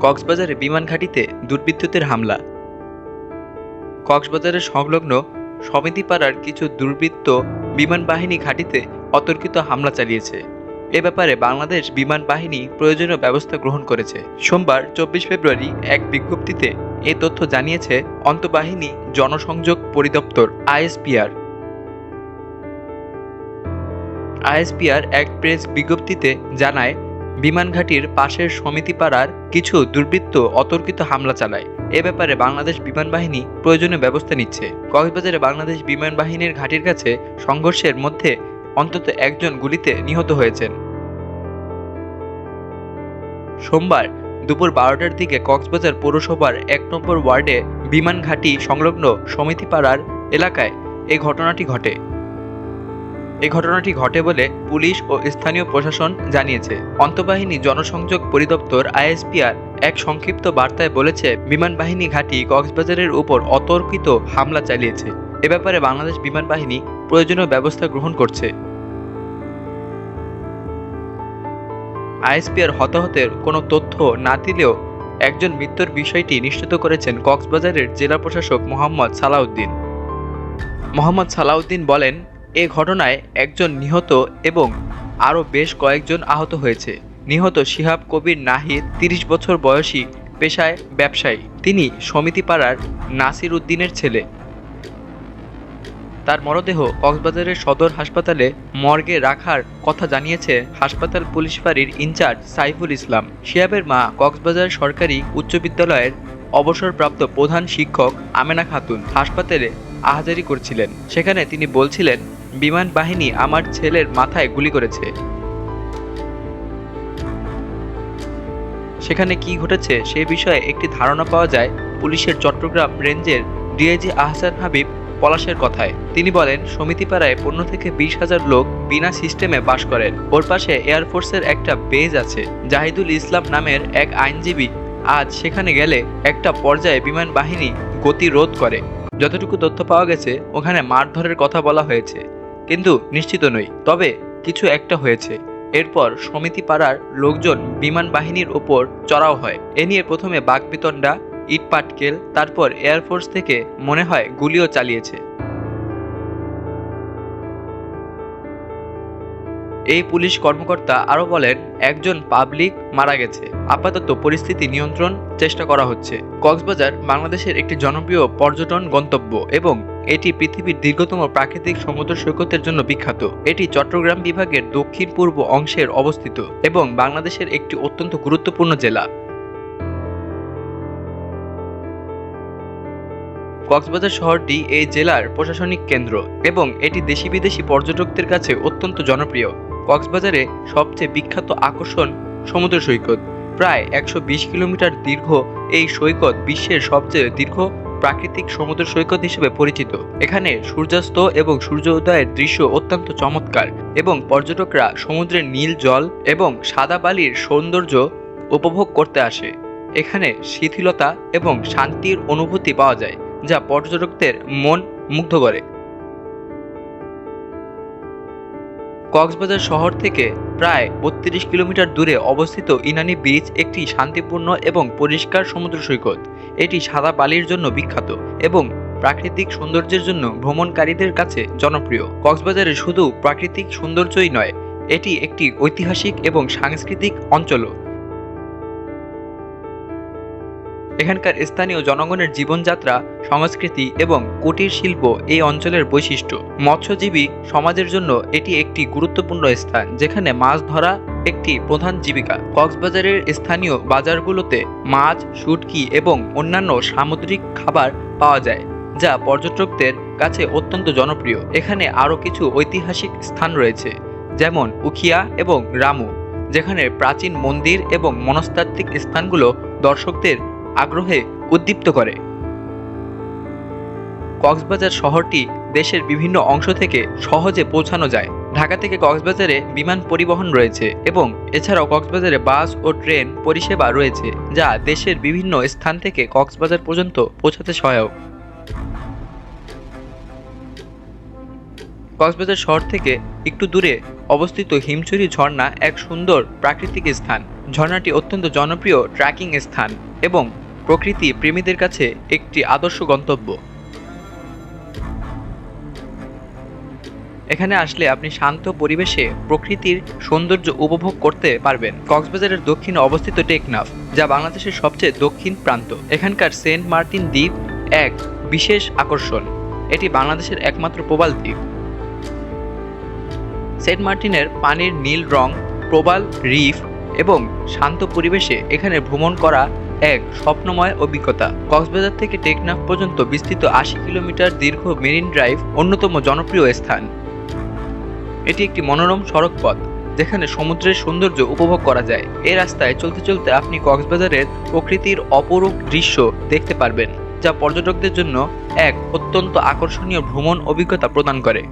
কক্সবাজারে বিমান ঘাঁটিতে দুর্বৃত্তদের হামলা। কক্সবাজারের সংলগ্ন সমিতিপাড়ার কিছু দুর্বৃত্ত বিমান বাহিনী ঘাঁটিতে অতর্কিত হামলা চালিয়েছে। এ ব্যাপারে বাংলাদেশ বিমান বাহিনী প্রয়োজনীয় ব্যবস্থা গ্রহণ করেছে। সোমবার, চব্বিশ ফেব্রুয়ারি এক বিজ্ঞপ্তিতে এ তথ্য জানিয়েছে অন্তঃবাহিনী জনসংযোগ পরিদপ্তর, আইএসপিআর। আইএসপিআর এক প্রেস বিজ্ঞপ্তিতে জানায় বিমান ঘাঁটির পাশের সমিতিপাড়ার কিছু দুর্বৃত্ত অতর্কিত হামলা চালায়। এ ব্যাপারে বাংলাদেশ বিমান বাহিনী প্রয়োজনীয় ব্যবস্থা নিচ্ছে। কক্সবাজারে বাংলাদেশ বিমান বাহিনীর ঘাঁটির কাছে সংঘর্ষের মধ্যে অন্তত একজন গুলিতে নিহত হয়েছেন। সোমবার দুপুর বারোটার দিকে কক্সবাজার পৌরসভার এক নম্বর ওয়ার্ডে বিমান ঘাঁটি সংলগ্ন সমিতিপাড়ার এলাকায় এই ঘটনাটি ঘটে। এই ঘটনাটি ঘটে বলে পুলিশ ও স্থানীয় প্রশাসন জানিয়েছে। অন্তঃবাহিনী জনসংযোগ পরিদপ্তর আইএসপিআর এক সংক্ষিপ্ত বার্তায় বলেছে, বিমান বাহিনী ঘাঁটি কক্সবাজারের উপর অতর্কিত হামলা চালিয়েছে। এ ব্যাপারে বাংলাদেশ বিমান বাহিনী প্রয়োজনীয় ব্যবস্থা গ্রহণ করছে। আইএসপিআর হতাহতের কোনো তথ্য না দিলেও একজন মৃত্যুর বিষয়টি নিশ্চিত করেছেন কক্সবাজারের জেলা প্রশাসক মোহাম্মদ সালাউদ্দিন। মোহাম্মদ সালাউদ্দিন বলেন এ ঘটনায় একজন নিহত এবং আরও বেশ কয়েকজন আহত হয়েছে। নিহত শিহাব কবির নাহিদ তিরিশ বছর বয়সী পেশায় ব্যবসায়ী। তিনি সমিতিপাড়ার নাসির উদ্দিনের ছেলে। তার মরদেহ কক্সবাজারের সদর হাসপাতালে মর্গে রাখার কথা জানিয়েছে হাসপাতাল পুলিশ ফাঁড়ির ইনচার্জ সাইফুল ইসলাম। শিয়াবের মা কক্সবাজার সরকারি উচ্চ বিদ্যালয়ের অবসরপ্রাপ্ত প্রধান শিক্ষক আমেনা খাতুন হাসপাতালে আহাজারি করছিলেন। সেখানে তিনি বলছিলেন বিমান বাহিনী আমার ছেলের মাথায় গুলি করেছে। সেখানে কি ঘটেছে সে বিষয়ে একটি ধারণা পাওয়া যায় পুলিশের চট্টগ্রাম রেঞ্জের ডিআইজি আহসান হাবিব পলাশের কথায়। তিনি বলেন, সমিতিপাড়ায় পনেরো থেকে বিশ হাজার লোক বিনা সিস্টেমে বাস করেন। ওর পাশে এয়ারফোর্সের একটা বেজ আছে, জাহিদুল ইসলাম নামের এক আইনজীবী। আজ সেখানে গেলে একটা পর্যায়ে বিমান বাহিনী গতিরোধ করে। যতটুকু তথ্য পাওয়া গেছে, ওখানে মারধরের কথা বলা হয়েছে। কিন্তু নিশ্চিত নই। তবে কিছু একটা হয়েছে। এরপর সমিতি পাড়ার লোকজন বিমান বাহিনীর ওপর চড়াও হয়। এ নিয়ে প্রথমে বাগবিতণ্ডা, ইট পাটকেল, তারপর এয়ারফোর্স থেকে মনে হয় গুলিও চালিয়েছে। এই পুলিশ কর্মকর্তা আরও বলেন, একজন পাবলিক মারা গেছে। আপাতত পরিস্থিতি নিয়ন্ত্রণ চেষ্টা করা হচ্ছে। কক্সবাজার বাংলাদেশের একটি জনপ্রিয় পর্যটন গন্তব্য এবং এটি পৃথিবীর দীর্ঘতম প্রাকৃতিক সমুদ্র সৈকতের জন্য বিখ্যাত। এটি চট্টগ্রাম বিভাগের দক্ষিণ পূর্ব অংশের অবস্থিত এবং বাংলাদেশের একটি অত্যন্ত গুরুত্বপূর্ণ জেলা। কক্সবাজার শহরটি এই জেলার প্রশাসনিক কেন্দ্র এবং এটি দেশি বিদেশি পর্যটকদের কাছে অত্যন্ত জনপ্রিয়। কক্সবাজারে সবচেয়ে বিখ্যাত আকর্ষণ সমুদ্র সৈকত। প্রায় একশো বিশ কিলোমিটার দীর্ঘ এই সৈকত বিশ্বের সবচেয়ে দীর্ঘ প্রাকৃতিক সমুদ্র সৈকত হিসেবে পরিচিত। এখানে সূর্যাস্ত এবং সূর্য উদয়ের দৃশ্য অত্যন্ত চমৎকার এবং পর্যটকরা সমুদ্রের নীল জল এবং সাদা বালির সৌন্দর্য উপভোগ করতে আসে। এখানে শিথিলতা এবং শান্তির অনুভূতি পাওয়া যায়, যা পর্যটকদের মন মুগ্ধ করে। কক্সবাজার শহর থেকে প্রায় বত্রিশ কিলোমিটার দূরে অবস্থিত ইনানি বিচ একটি শান্তিপূর্ণ এবং পরিষ্কার সমুদ্র সৈকত। এটি সাদা বালির জন্য বিখ্যাত এবং প্রাকৃতিক সৌন্দর্যের জন্য ভ্রমণকারীদের কাছে জনপ্রিয়। কক্সবাজারে শুধু প্রাকৃতিক সৌন্দর্যই নয়, এটি একটি ঐতিহাসিক এবং সাংস্কৃতিক অঞ্চলও। এখানকার স্থানীয় জনগণের জীবনযাত্রা, সংস্কৃতি এবং কুটির শিল্প এই অঞ্চলের বৈশিষ্ট্য। মৎস্যজীবী সমাজের জন্য এটি একটি গুরুত্বপূর্ণ স্থান, যেখানে মাছ ধরা একটি প্রধান জীবিকা। কক্সবাজারের স্থানীয় বাজারগুলোতে মাছ, শুটকি এবং অন্যান্য সামুদ্রিক খাবার পাওয়া যায়, যা পর্যটকদের কাছে অত্যন্ত জনপ্রিয়। এখানে আরও কিছু ঐতিহাসিক স্থান রয়েছে, যেমন উখিয়া এবং রামু, যেখানে প্রাচীন মন্দির এবং মনস্তাত্ত্বিক স্থানগুলো দর্শকদের আগ্রহে উদ্দীপ্ত করে। কক্সবাজার শহরটি দেশের বিভিন্ন অংশ থেকে সহজে পৌঁছানো যায়। ঢাকা থেকে কক্সবাজারে বিমান পরিবহন রয়েছে এবং এছাড়াও কক্সবাজারে বাস ও ট্রেন পরিষেবা রয়েছে, যা দেশের বিভিন্ন স্থান থেকে কক্সবাজার পর্যন্ত পৌঁছাতে সহায়ক। কক্সবাজার শহর থেকে একটু দূরে অবস্থিত হিমছড়ি ঝর্ণা এক সুন্দর প্রাকৃতিক স্থান। ঝর্ণাটি অত্যন্ত জনপ্রিয় ট্রেকিং স্থান এবং প্রকৃতি প্রেমীদের কাছে একটি আদর্শ গন্তব্য। এখানে আসলে আপনি শান্ত পরিবেশে প্রকৃতির সৌন্দর্য উপভোগ করতে পারবেন। কক্সবাজারের দক্ষিণে অবস্থিত টেকনাফ, যা বাংলাদেশের সবচেয়ে দক্ষিণ প্রান্ত। এখানকার সেন্ট মার্টিন দ্বীপ এক বিশেষ আকর্ষণ। এটি বাংলাদেশের একমাত্র প্রবাল দ্বীপ। সেন্ট মার্টিনের পানির নীল রং, প্রবাল রিফ এবং শান্ত পরিবেশে এখানে ভ্রমণ করা এক স্বপ্নময় অভিজ্ঞতা। কক্সবাজার থেকে টেকনাফ পর্যন্ত বিস্তৃত আশি কিলোমিটার দীর্ঘ মেরিন ড্রাইভ অন্যতম জনপ্রিয় স্থান। এটি একটি মনোরম সড়ক পথ যেখানে সমুদ্রের সৌন্দর্য উপভোগ করা যায়। এই রাস্তায় চলতে চলতে আপনি কক্সবাজারের প্রকৃতির অপরূপ দৃশ্য দেখতে পারবেন, যা পর্যটকদের জন্য এক অত্যন্ত আকর্ষণীয় ভ্রমণ অভিজ্ঞতা প্রদান করে।